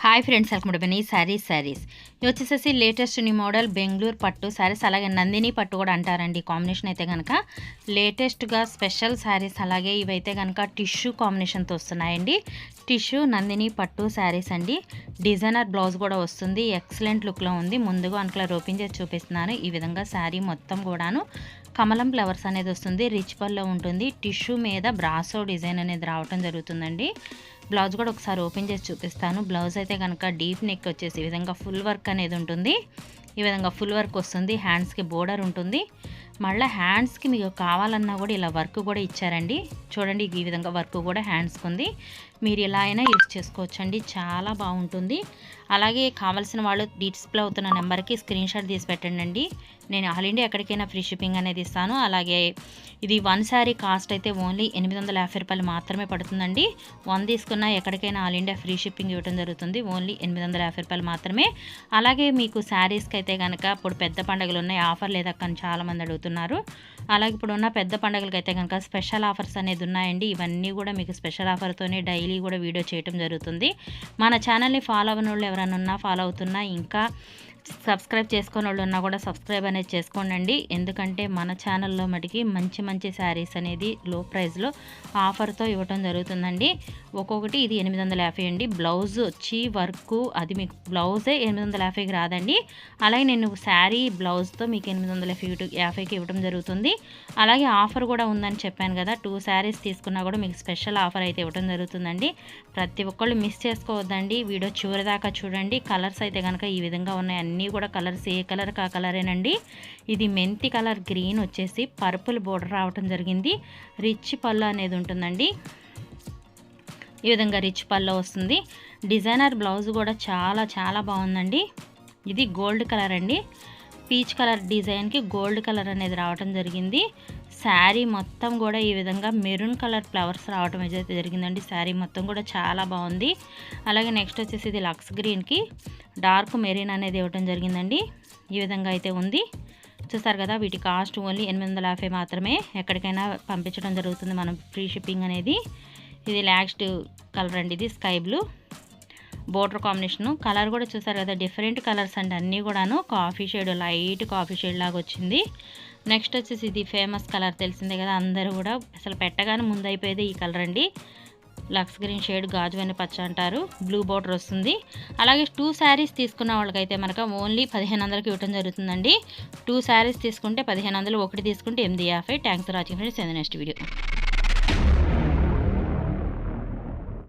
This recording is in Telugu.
Hi friends welcome to Beni saris saris ఇది వచ్చేసేసి లేటెస్ట్ న్యూ మోడల్ బెంగళూరు పట్టు శారీస్ అలాగే నందిని పట్టు కూడా అంటారండి. కాంబినేషన్ అయితే కనుక లేటెస్ట్గా స్పెషల్ శారీస్ అలాగే ఇవైతే కనుక టిష్యూ కాంబినేషన్తో వస్తున్నాయండి. టిష్యూ నందిని పట్టు శారీస్ అండి. డిజైనర్ బ్లౌజ్ కూడా వస్తుంది. ఎక్సలెంట్ లుక్లో ఉంది. ముందుగా అనుకల ఓపెన్ చేసి చూపిస్తున్నాను ఈ విధంగా శారీ మొత్తం కూడాను కమలం ఫ్లవర్స్ అనేది వస్తుంది. రిచ్ పల్లో ఉంటుంది. టిష్యూ మీద బ్రాసో డిజైన్ అనేది రావటం జరుగుతుందండి. బ్లౌజ్ కూడా ఒకసారి ఓపెన్ చేసి చూపిస్తాను. బ్లౌజ్ అయితే కనుక డీప్ నెక్ వచ్చేసి ఈ విధంగా ఫుల్ వర్క్ అనేది ఉంటుంది. ఈ విధంగా ఫుల్ వర్క్ వస్తుంది. హ్యాండ్స్కి బోర్డర్ ఉంటుంది. మళ్ళీ హ్యాండ్స్కి మీకు కావాలన్నా కూడా ఇలా వర్క్ కూడా ఇచ్చారండి. చూడండి ఈ విధంగా వర్క్ కూడా హ్యాండ్స్కి ఉంది మీరు ఇలా అయినా యూజ్ చేసుకోవచ్చండి. చాలా బాగుంటుంది. అలాగే కావాల్సిన వాళ్ళు డిస్ప్లే అవుతున్న నెంబర్కి స్క్రీన్ షాట్ తీసి పెట్టండి నేను ఆల్ ఇండియా ఎక్కడికైనా ఫ్రీ షిప్పింగ్ అనేది ఇస్తాను. అలాగే ఇది వన్ శారీ కాస్ట్ అయితే ఓన్లీ ఎనిమిది వందల యాభై రూపాయలు మాత్రమే పడుతుందండి. వన్ తీసుకున్నా ఎక్కడికైనా ఆల్ ఇండియా ఫ్రీ షిప్పింగ్ ఇవ్వడం జరుగుతుంది. ఓన్లీ ఎనిమిది వందల యాభై రూపాయలు మాత్రమే. అలాగే మీకు శారీస్కి అయితే కనుక ఇప్పుడు పెద్ద పండుగలు ఉన్నాయి. ఆఫర్ లేదక్కని చాలామంది అడుగుతున్నారు. అలాగే ఇప్పుడు ఉన్న పెద్ద పండుగలకి అయితే కనుక స్పెషల్ ఆఫర్స్ అనేది ఉన్నాయండి. ఇవన్నీ కూడా మీకు స్పెషల్ ఆఫర్తోనే డైలీ కూడా వీడియో చేయడం జరుగుతుంది. మన ఛానల్ని ఫాలో అవ్వని వాళ్ళు ఎవరైనా ఉన్నా ఫాలో అవుతున్నా ఇంకా సబ్స్క్రైబ్ చేసుకుని వాళ్ళు ఉన్నా కూడా సబ్స్క్రైబ్ అనేది చేసుకోండి ఎందుకంటే మన ఛానల్లో మటుకి మంచి మంచి శారీస్ అనేది లో ప్రైస్లో ఆఫర్తో ఇవ్వటం జరుగుతుందండి. ఒక్కొక్కటి ఇది ఎనిమిది వందల యాభై అండి. బ్లౌజ్ వచ్చి వర్క్ అది మీకు బ్లౌజే ఎనిమిది వందల యాభైకి రాదండి. అలాగే నేను శారీ బ్లౌజ్తో మీకు ఎనిమిది వందల యాభై యాభైకి ఇవ్వడం జరుగుతుంది. అలాగే ఆఫర్ కూడా ఉందని చెప్పాను కదా టూ శారీస్ తీసుకున్నా కూడా మీకు స్పెషల్ ఆఫర్ అయితే ఇవ్వడం జరుగుతుందండి. ప్రతి ఒక్కళ్ళు మిస్ చేసుకోవద్దండి. వీడియో చివరిదాకా చూడండి. కలర్స్ అయితే కనుక ఈ విధంగా ఉన్నాయి అన్ని కూడా కలర్స్ ఏ కలర్ కా కలరేనండి. ఇది మెంతి కలర్ గ్రీన్ వచ్చేసి పర్పుల్ బోర్డర్ రావటం జరిగింది. రిచ్ పళ్ళు అనేది ఉంటుందండి. ఈ విధంగా రిచ్ పళ్ళు వస్తుంది. డిజైనర్ బ్లౌజ్ కూడా చాలా చాలా బాగుందండి. ఇది గోల్డ్ కలర్ అండి. పీచ్ కలర్ డిజైన్కి గోల్డ్ కలర్ అనేది రావటం జరిగింది. శారీ మొత్తం కూడా ఈ విధంగా మెరూన్ కలర్ ఫ్లవర్స్ రావటం అయితే జరిగిందండి. శారీ మొత్తం కూడా చాలా బాగుంది. అలాగే నెక్స్ట్ వచ్చేసి ఇది లక్స్ గ్రీన్కి డార్క్ మెరీన్ అనేది ఇవ్వటం జరిగిందండి. ఈ విధంగా అయితే ఉంది. చూస్తారు కదా వీటి కాస్ట్ ఓన్లీ ఎనిమిది వందల యాభై మాత్రమే. ఎక్కడికైనా పంపించడం జరుగుతుంది మనం ఫ్రీ షిప్పింగ్ అనేది. ఇది లాస్ట్ కలర్ అండి ఇది sky blue. Border combination. Colour కూడా చూసారు కదా డిఫరెంట్ కలర్స్ అండి అన్నీ కూడాను coffee shade light coffee shade లాగా వచ్చింది. నెక్స్ట్ వచ్చేసి ఇది ఫేమస్ కలర్ తెలిసిందే కదా అందరూ కూడా అసలు పెట్టగానే ముందైపోయేది ఈ కలర్ అండి. లక్స్ గ్రీన్ షేడ్ గాజు అని పచ్చ అంటారు. బ్లూ బోర్డర్ వస్తుంది. అలాగే టూ శారీస్ తీసుకున్న వాళ్ళకైతే మనకు ఓన్లీ పదిహేను వందలకి ఇవ్వటం జరుగుతుందండి. టూ శారీస్ తీసుకుంటే పదిహేను వందలు ఒకటి తీసుకుంటే ఎనిమిది యాభై. ట్యాంక్స్ రాజకీయ వాచింగ్ ఫ్రెండ్స్. Next video